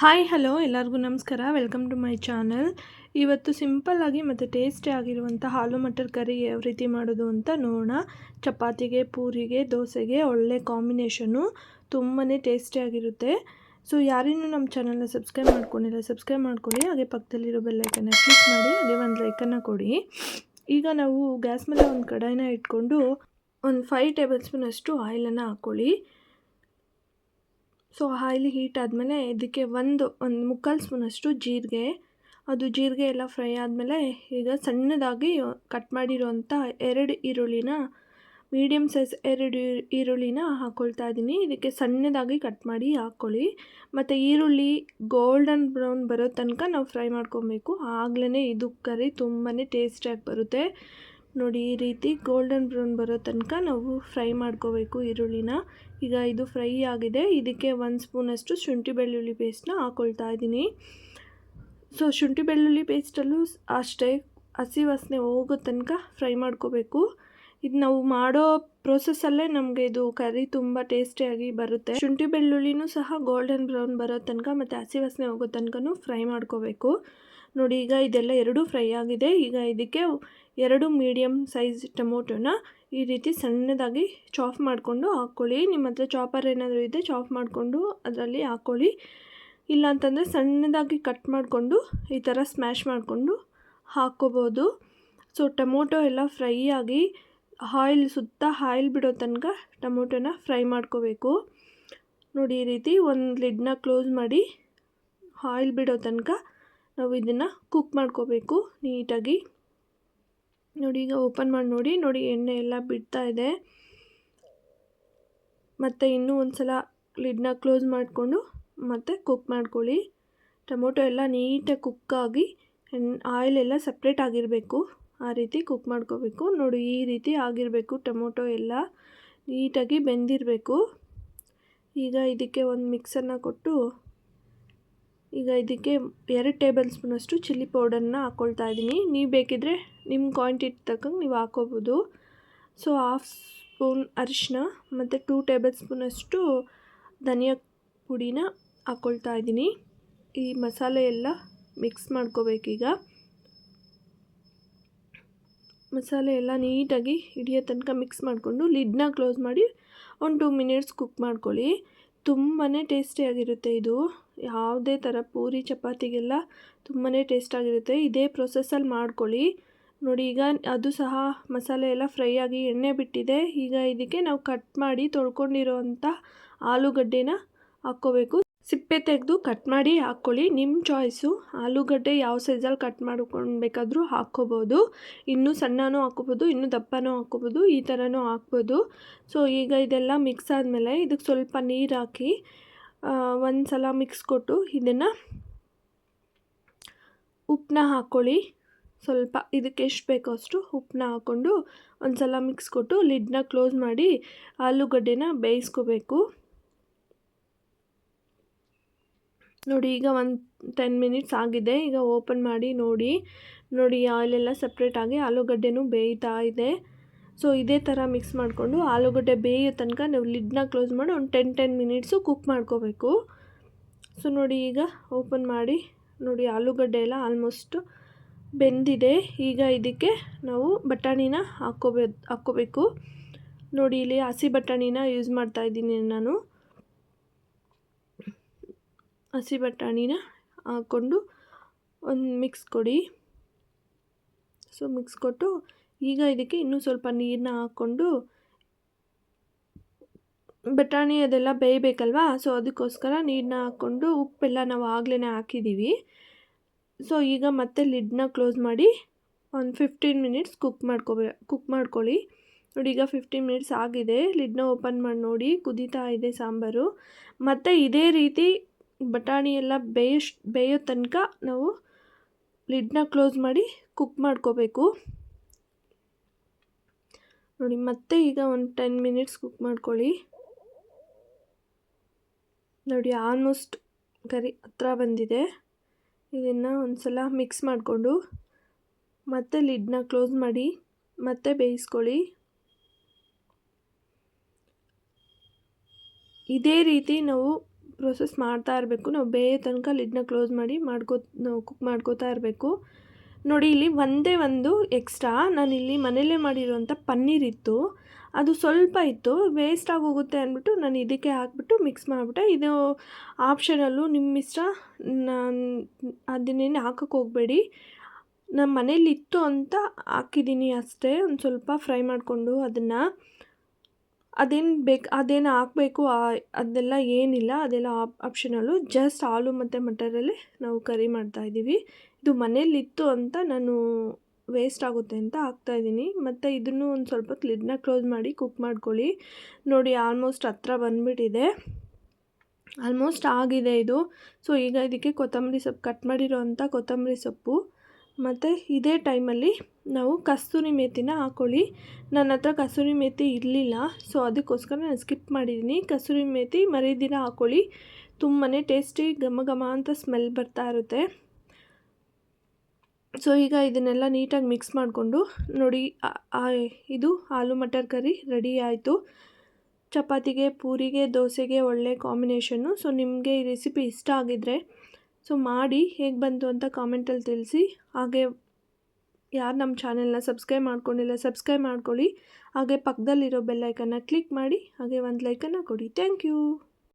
Hi hello ಎಲ್ಲರಿಗೂ ನಮಸ್ಕಾರ. Welcome to my channel ಇವತ್ತು ಸಿಂಪಲ್ಲಾಗಿ ಮತ್ತು ಟೇಸ್ಟಿ ಆಗಿರುವಂಥ ಹಾಲು ಮಟರ್ ಕರಿ ಯಾವ ರೀತಿ ಮಾಡೋದು ಅಂತ ನೋಡೋಣ. ಚಪಾತಿಗೆ, ಪೂರಿಗೆ, ದೋಸೆಗೆ ಒಳ್ಳೆ ಕಾಂಬಿನೇಷನು ತುಂಬಾ ಟೇಸ್ಟಿಯಾಗಿರುತ್ತೆ ಸೊ ಯಾರಿನ್ನೂ ನಮ್ಮ ಚಾನಲ್ನ ಸಬ್ಸ್ಕ್ರೈಬ್ ಮಾಡ್ಕೊಂಡಿಲ್ಲ ಸಬ್ಸ್ಕ್ರೈಬ್ ಮಾಡ್ಕೊಳ್ಳಿ. ಹಾಗೆ ಪಕ್ಕದಲ್ಲಿರೋ ಬೆಲ್ಲೈಕನ್ನ ಕ್ಲಿಕ್ ಮಾಡಿ, ಹಾಗೆ ಒಂದು ಲೈಕನ್ನು ಕೊಡಿ. ಈಗ ನಾವು ಗ್ಯಾಸ್ ಮೇಲೆ ಒಂದು ಕಡಾಯಿನ ಇಟ್ಕೊಂಡು ಒಂದು ಫೈವ್ ಟೇಬಲ್ ಸ್ಪೂನಷ್ಟು ಆಯಿಲನ್ನು ಹಾಕ್ಕೊಳ್ಳಿ ಸೊ ಆಯಿಲ್ ಹೀಟ್ ಆದಮೇಲೆ ಇದಕ್ಕೆ ಒಂದು ಒಂದು ಮುಕ್ಕಾಲು ಸ್ಪೂನಷ್ಟು ಜೀರಿಗೆ. ಅದು ಜೀರಿಗೆ ಎಲ್ಲ ಫ್ರೈ ಆದಮೇಲೆ ಈಗ ಸಣ್ಣದಾಗಿ ಕಟ್ ಮಾಡಿರೋಂಥ ಎರಡು ಈರುಳ್ಳಿನ ಮೀಡಿಯಮ್ ಸೈಜ್ ಎರಡು ಈರುಳ್ಳಿನ ಹಾಕ್ಕೊಳ್ತಾ ಇದ್ದೀನಿ. ಇದಕ್ಕೆ ಸಣ್ಣದಾಗಿ ಕಟ್ ಮಾಡಿ ಹಾಕ್ಕೊಳ್ಳಿ. ಮತ್ತು ಈರುಳ್ಳಿ ಗೋಲ್ಡನ್ ಬ್ರೌನ್ ಬರೋ ತನಕ ನಾವು ಫ್ರೈ ಮಾಡ್ಕೊಬೇಕು. ಆಗಲೇ ಇದು ಕರಿ ತುಂಬಾ ಟೇಸ್ಟಿಯಾಗಿ ಬರುತ್ತೆ. ನೋಡಿ, ಈ ರೀತಿ ಗೋಲ್ಡನ್ ಬ್ರೌನ್ ಬರೋ ತನಕ ನಾವು ಫ್ರೈ ಮಾಡ್ಕೋಬೇಕು ಈರುಳ್ಳಿನ. ಈಗ ಇದು ಫ್ರೈ ಆಗಿದೆ. ಇದಕ್ಕೆ ಒಂದು ಸ್ಪೂನಷ್ಟು ಶುಂಠಿ ಬೆಳ್ಳುಳ್ಳಿ ಪೇಸ್ಟ್ನ ಹಾಕ್ಕೊಳ್ತಾ ಇದ್ದೀನಿ. ಸೊ ಶುಂಠಿ ಬೆಳ್ಳುಳ್ಳಿ ಪೇಸ್ಟಲ್ಲೂ ಅಷ್ಟೇ ಹಸಿ ವಾಸನೆ ಹೋಗೋ ತನಕ ಫ್ರೈ ಮಾಡ್ಕೋಬೇಕು. ಇದು ನಾವು ಮಾಡೋ ಪ್ರೋಸೆಸ್ಸಲ್ಲೇ ನಮಗೆ ಇದು ಕರಿ ತುಂಬ ಟೇಸ್ಟಿಯಾಗಿ ಬರುತ್ತೆ. ಶುಂಠಿ ಬೆಳ್ಳುಳ್ಳಿನೂ ಸಹ ಗೋಲ್ಡನ್ ಬ್ರೌನ್ ಬರೋ ತನಕ ಮತ್ತು ಹಸಿ ವಾಸನೆ ಹೋಗೋ ತನಕನೂ ಫ್ರೈ ಮಾಡ್ಕೋಬೇಕು. ನೋಡಿ, ಈಗ ಇದೆಲ್ಲ ಎರಡೂ ಫ್ರೈ ಆಗಿದೆ. ಈಗ ಇದಕ್ಕೆ ಎರಡು ಮೀಡಿಯಮ್ ಸೈಜ್ ಟೊಮೊಟೊನ ಈ ರೀತಿ ಸಣ್ಣದಾಗಿ ಚಾಫ್ ಮಾಡಿಕೊಂಡು ಹಾಕ್ಕೊಳ್ಳಿ. ನಿಮ್ಮ ಹತ್ರ ಚಾಪರ್ ಏನಾದರೂ ಇದೆ ಚಾಫ್ ಮಾಡಿಕೊಂಡು ಅದರಲ್ಲಿ ಹಾಕ್ಕೊಳ್ಳಿ. ಇಲ್ಲಾಂತಂದರೆ ಸಣ್ಣದಾಗಿ ಕಟ್ ಮಾಡಿಕೊಂಡು ಈ ಥರ ಸ್ಮ್ಯಾಶ್ ಮಾಡಿಕೊಂಡು ಹಾಕ್ಕೋಬೋದು. ಸೊ, ಟೊಮೊಟೊ ಎಲ್ಲ ಫ್ರೈ ಆಗಿ ಆಯಿಲ್ ಸುತ್ತ ಆಯಿಲ್ ಬಿಡೋ ತನಕ ಟೊಮೊಟೊನ ಫ್ರೈ ಮಾಡ್ಕೋಬೇಕು. ನೋಡಿ, ಈ ರೀತಿ ಒಂದು ಲಿಡ್ನ ಕ್ಲೋಸ್ ಮಾಡಿ ಆಯಿಲ್ ಬಿಡೋ ತನಕ ನಾವು ಇದನ್ನು ಕುಕ್ ಮಾಡ್ಕೋಬೇಕು ನೀಟಾಗಿ. ನೋಡಿ ಈಗ ಓಪನ್ ಮಾಡಿ ನೋಡಿ. ನೋಡಿ ಎಣ್ಣೆ ಎಲ್ಲ ಬಿಡ್ತಾ ಇದೆ. ಮತ್ತು ಇನ್ನೂ ಒಂದು ಸಲ ಲಿಡ್ನ ಕ್ಲೋಸ್ ಮಾಡಿಕೊಂಡು ಮತ್ತು ಕುಕ್ ಮಾಡ್ಕೊಳ್ಳಿ. ಟೊಮೊಟೊ ಎಲ್ಲ ನೀಟಾಗಿ ಕುಕ್ಕಾಗಿ ಆಯಿಲ್ ಎಲ್ಲ ಸಪ್ರೇಟ್ ಆಗಿರಬೇಕು. ಆ ರೀತಿ ಕುಕ್ ಮಾಡ್ಕೋಬೇಕು. ನೋಡಿ ಈ ರೀತಿ ಆಗಿರಬೇಕು ಟೊಮೊಟೊ ಎಲ್ಲ. ನೀಟಾಗಿ ಬೆಂದಿರಬೇಕು. ಈಗ ಇದಕ್ಕೆ ಒಂದು ಮಿಕ್ಸನ್ನು ಕೊಟ್ಟು ಈಗ ಇದಕ್ಕೆ ಎರಡು ಟೇಬಲ್ ಸ್ಪೂನಷ್ಟು ಚಿಲ್ಲಿ ಪೌಡರ್ನ ಹಾಕ್ಕೊಳ್ತಾ ಇದ್ದೀನಿ. ನೀವು ಬೇಕಿದ್ದರೆ ನಿಮ್ಮ ಕ್ವಾಂಟಿಟಿ ತಕ್ಕಂಗೆ ನೀವು ಹಾಕೋಬೋದು. ಸೊ, ಹಾಫ್ ಸ್ಪೂನ್ ಅರಿಶಿನ ಮತ್ತು ಟೂ ಟೇಬಲ್ ಸ್ಪೂನಷ್ಟು ಧನಿಯಾ ಪುಡಿನ ಹಾಕ್ಕೊಳ್ತಾ ಇದ್ದೀನಿ. ಈ ಮಸಾಲೆ ಎಲ್ಲ ಮಿಕ್ಸ್ ಮಾಡ್ಕೋಬೇಕೀಗ. ಮಸಾಲೆ ಎಲ್ಲ ನೀಟಾಗಿ ಹಿಡಿಯೋ ತನಕ ಮಿಕ್ಸ್ ಮಾಡಿಕೊಂಡು ಲಿಡ್ನ ಕ್ಲೋಸ್ ಮಾಡಿ ಒಂದು ಟೂ ಮಿನಿಟ್ಸ್ ಕುಕ್ ಮಾಡ್ಕೊಳ್ಳಿ. ತುಂಬಾ ಟೇಸ್ಟಿಯಾಗಿರುತ್ತೆ ಇದು. ಯಾವುದೇ ಥರ ಪೂರಿ, ಚಪಾತಿಗೆಲ್ಲ ತುಂಬಾ ಟೇಸ್ಟಾಗಿರುತ್ತೆ ಇದೇ ಪ್ರೊಸೆಸ್ಸಲ್ಲಿ ಮಾಡ್ಕೊಳ್ಳಿ. ನೋಡಿ, ಈಗ ಅದು ಸಹ ಮಸಾಲೆ ಎಲ್ಲ ಫ್ರೈ ಆಗಿ ಎಣ್ಣೆ ಬಿಟ್ಟಿದೆ. ಈಗ ಇದಕ್ಕೆ ನಾವು ಕಟ್ ಮಾಡಿ ತೊಳ್ಕೊಂಡಿರೋ ಅಂಥ ಆಲೂಗಡ್ಡೆನ ಹಾಕ್ಕೋಬೇಕು. ಸಿಪ್ಪೆ ತೆಗೆದು ಕಟ್ ಮಾಡಿ ಹಾಕ್ಕೊಳ್ಳಿ. ನಿಮ್ಮ ಚಾಯ್ಸು ಆಲೂಗಡ್ಡೆ ಯಾವ ಸೈಜಲ್ಲಿ ಕಟ್ ಮಾಡ್ಕೊಳ್ಬೇಕಾದ್ರೂ ಹಾಕ್ಕೋಬೋದು. ಇನ್ನೂ ಸಣ್ಣನೂ ಹಾಕ್ಕೋಬೋದು, ಇನ್ನೂ ದಪ್ಪನೂ ಹಾಕ್ಕೋಬೋದು, ಈ ಥರನೂ ಹಾಕ್ಬೋದು. ಸೊ ಈಗ ಇದೆಲ್ಲ ಮಿಕ್ಸ್ ಆದಮೇಲೆ ಇದಕ್ಕೆ ಸ್ವಲ್ಪ ನೀರು ಹಾಕಿ ಒಂದು ಸಲ ಮಿಕ್ಸ್ ಕೊಟ್ಟು ಇದನ್ನು ಉಪ್ಪನ್ನ ಹಾಕ್ಕೊಳ್ಳಿ. ಸ್ವಲ್ಪ ಇದಕ್ಕೆ ಎಷ್ಟು ಬೇಕೋ ಅಷ್ಟು ಉಪ್ಪನ್ನ ಹಾಕ್ಕೊಂಡು ಒಂದು ಸಲ ಮಿಕ್ಸ್ ಕೊಟ್ಟು ಲಿಡ್ನ ಕ್ಲೋಸ್ ಮಾಡಿ ಆಲೂಗಡ್ಡೆನ ಬೇಯಿಸ್ಕೋಬೇಕು. ನೋಡಿ, ಈಗ ಒಂದು ಟೆನ್ ಮಿನಿಟ್ಸ್ ಆಗಿದೆ. ಈಗ ಓಪನ್ ಮಾಡಿ ನೋಡಿ. ನೋಡಿ ಆಯಿಲೆಲ್ಲ ಸಪ್ರೇಟಾಗಿ ಆಲೂಗಡ್ಡೆನೂ ಬೇಯ್ತಾ ಇದೆ. ಸೊ ಇದೇ ಥರ ಮಿಕ್ಸ್ ಮಾಡಿಕೊಂಡು ಆಲೂಗಡ್ಡೆ ಬೇಯೋ ತನಕ ನೀವು ಲಿಡ್ನ ಕ್ಲೋಸ್ ಮಾಡಿ ಒಂದು ಟೆನ್ ಟೆನ್ ಮಿನಿಟ್ಸು ಕುಕ್ ಮಾಡ್ಕೋಬೇಕು. ಸೊ ನೋಡಿ, ಈಗ ಓಪನ್ ಮಾಡಿ ನೋಡಿ, ಆಲೂಗಡ್ಡೆ ಎಲ್ಲ ಆಲ್ಮೋಸ್ಟ್ ಬೆಂದಿದೆ. ಈಗ ಇದಕ್ಕೆ ನಾವು ಬಟಾಣಿನ ಹಾಕ್ಕೋಬೇ, ಹಾಕ್ಕೋಬೇಕು. ನೋಡಿ, ಇಲ್ಲಿ ಹಸಿ ಬಟಾಣಿನ ಯೂಸ್ ಮಾಡ್ತಾ ಇದ್ದೀನಿ ನಾನು. ಹಸಿ ಬಟಾಣಿನ ಹಾಕ್ಕೊಂಡು ಒಂದು ಮಿಕ್ಸ್ ಕೊಡಿ. ಸೊ ಮಿಕ್ಸ್ ಕೊಟ್ಟು ಈಗ ಇದಕ್ಕೆ ಇನ್ನೂ ಸ್ವಲ್ಪ ನೀರನ್ನ ಹಾಕ್ಕೊಂಡು ಬಟಾಣಿ ಅದೆಲ್ಲ ಬೇಯಬೇಕಲ್ವಾ? ಸೊ ಅದಕ್ಕೋಸ್ಕರ ನೀರನ್ನ ಹಾಕ್ಕೊಂಡು ಉಪ್ಪೆಲ್ಲ ನಾವು ಆಗಲೇ ಹಾಕಿದ್ದೀವಿ. ಸೊ ಈಗ ಮತ್ತೆ ಲಿಡ್ನ ಕ್ಲೋಸ್ ಮಾಡಿ ಒಂದು ಫಿಫ್ಟೀನ್ ಮಿನಿಟ್ಸ್ ಕುಕ್ ಮಾಡ್ಕೋಬೇ, ಕುಕ್ ಮಾಡ್ಕೊಳ್ಳಿ. ನೋಡಿ, ಈಗ ಫಿಫ್ಟೀನ್ ಮಿನಿಟ್ಸ್ ಆಗಿದೆ. ಲಿಡ್ನ ಓಪನ್ ಮಾಡಿ ನೋಡಿ, ಕುದೀತಾ ಇದೆ ಸಾಂಬಾರು. ಮತ್ತು ಇದೇ ರೀತಿ ಬಟಾಣಿ ಎಲ್ಲ ಬೇಯಶ್ ಬೇಯೋ ತನಕ ನಾವು ಲಿಡ್ನ ಕ್ಲೋಸ್ ಮಾಡಿ ಕುಕ್ ಮಾಡ್ಕೋಬೇಕು. ನೋಡಿ, ಮತ್ತೆ ಈಗ ಒಂದು ಟೆನ್ ಮಿನಿಟ್ಸ್ ಕುಕ್ ಮಾಡ್ಕೊಳ್ಳಿ. ನೋಡಿ, ಆಲ್ಮೋಸ್ಟ್ ಕರಿ ಹತ್ರ ಬಂದಿದೆ. ಇದನ್ನು ಒಂದು ಸಲ ಮಿಕ್ಸ್ ಮಾಡಿಕೊಂಡು ಮತ್ತೆ ಲಿಡ್ನ ಕ್ಲೋಸ್ ಮಾಡಿ ಮತ್ತೆ ಬೇಯಿಸ್ಕೊಳ್ಳಿ. ಇದೇ ರೀತಿ ನಾವು ಪ್ರೊಸೆಸ್ ಮಾಡ್ತಾ ಇರಬೇಕು. ನಾವು ಬೇಯ ತನಕ ಲಿಡ್ನ ಕ್ಲೋಸ್ ಮಾಡಿ ಮಾಡ್ಕೋ ಕುಕ್ ಮಾಡ್ಕೋತಾ ಇರಬೇಕು. ನೋಡಿ, ಇಲ್ಲಿ ಒಂದೇ ಒಂದು ಎಕ್ಸ್ಟ್ರಾ ನಾನು ಇಲ್ಲಿ ಮನೇಲೇ ಮಾಡಿರುವಂಥ ಪನ್ನೀರ್ ಇತ್ತು. ಅದು ಸ್ವಲ್ಪ ಇತ್ತು ವೇಸ್ಟ್ ಆಗೋಗುತ್ತೆ ಅಂದ್ಬಿಟ್ಟು ನಾನು ಇದಕ್ಕೆ ಹಾಕ್ಬಿಟ್ಟು ಮಿಕ್ಸ್ ಮಾಡಿಬಿಟ್ಟೆ. ಇದು ಆಪ್ಷನಲ್ಲು ನಿಮ್ಮ ಇಷ್ಟ, ನಾನು ಅದನ್ನೇನು ಹಾಕಕ್ಕೆ ಹೋಗಬೇಡಿ. ನಮ್ಮ ಮನೇಲಿ ಇತ್ತು ಅಂತ ಹಾಕಿದ್ದೀನಿ ಅಷ್ಟೇ. ಒಂದು ಸ್ವಲ್ಪ ಫ್ರೈ ಮಾಡಿಕೊಂಡು ಅದನ್ನು. ಅದೇನು ಬೇಕು, ಅದೇನು ಹಾಕಬೇಕು ಅದೆಲ್ಲ ಏನಿಲ್ಲ, ಅದೆಲ್ಲ ಆಪ್, ಆಪ್ಷನಲ್ಲು. ಜಸ್ಟ್ ಆಲೂ ಮತ್ತು ಮಟರಲ್ಲೇ ನಾವು ಕರಿ ಮಾಡ್ತಾಯಿದ್ದೀವಿ ಇದು ಮನೇಲಿತ್ತು ಅಂತ ನಾನು ವೇಸ್ಟ್ ಆಗುತ್ತೆ ಅಂತ ಹಾಕ್ತಾಯಿದ್ದೀನಿ ಮತ್ತು ಇದನ್ನು ಒಂದು ಸ್ವಲ್ಪ ಹೊತ್ತು ಕ್ಲೋಸ್ ಮಾಡಿ ಕುಕ್ ಮಾಡ್ಕೊಳ್ಳಿ. ನೋಡಿ, ಆಲ್ಮೋಸ್ಟ್ ಹತ್ರ ಬಂದುಬಿಟ್ಟಿದೆ. ಆಲ್ಮೋಸ್ಟ್ ಆಗಿದೆ ಇದು. ಸೊ, ಈಗ ಇದಕ್ಕೆ ಕೊತ್ತಂಬರಿ ಸೊಪ್ಪು ಕಟ್ ಮಾಡಿರೋ ಅಂಥ ಕೊತ್ತಂಬರಿ ಸೊಪ್ಪು. ಮತ್ತು ಇದೇ ಟೈಮಲ್ಲಿ ನಾವು ಕಸ್ತೂರಿ ಮೇಥಿನ ಹಾಕ್ಕೊಳ್ಳಿ ನನ್ನ ಹತ್ರ ಕಸೂರಿ ಮೇಥಿ ಇರಲಿಲ್ಲ ಸೊ ಅದಕ್ಕೋಸ್ಕರ ನಾನು ಸ್ಕಿಪ್ ಮಾಡಿದ್ದೀನಿ ಕಸೂರಿ ಮೇಥಿ ಮರಿದಿನ ಹಾಕ್ಕೊಳ್ಳಿ ತುಂಬಾ ಟೇಸ್ಟಿ ಘಮ ಘಮ ಅಂತ ಸ್ಮೆಲ್ ಬರ್ತಾ ಇರುತ್ತೆ. ಸೊ ಈಗ ಇದನ್ನೆಲ್ಲ ನೀಟಾಗಿ ಮಿಕ್ಸ್ ಮಾಡಿಕೊಂಡು, ನೋಡಿ ಇದು ಆಲೂ ಮಟರ್ ಕರಿ ರೆಡಿ ಆಯಿತು. ಚಪಾತಿಗೆ, ಪೂರಿಗೆ, ದೋಸೆಗೆ ಒಳ್ಳೆ ಕಾಂಬಿನೇಷನ್ನು ಸೊ ನಿಮಗೆ ಈ ರೆಸಿಪಿ ಇಷ್ಟ ಆಗಿದ್ರೆ ಸೊ ಮಾಡಿ ಹೇಗೆ ಬಂತು ಅಂತ ಕಾಮೆಂಟಲ್ಲಿ ತಿಳಿಸಿ. ಹಾಗೆ ಯಾರು ನಮ್ಮ ಚಾನೆಲ್ನ ಸಬ್ಸ್ಕ್ರೈಬ್ ಮಾಡ್ಕೊಂಡಿಲ್ಲ ಸಬ್ಸ್ಕ್ರೈಬ್ ಮಾಡ್ಕೊಳ್ಳಿ. ಹಾಗೆ ಪಕ್ಕದಲ್ಲಿರೋ ಬೆಲ್ಲೈಕನ್ನ ಕ್ಲಿಕ್ ಮಾಡಿ ಹಾಗೆ ಒಂದು ಲೈಕನ್ನು ಕೊಡಿ. Thank you.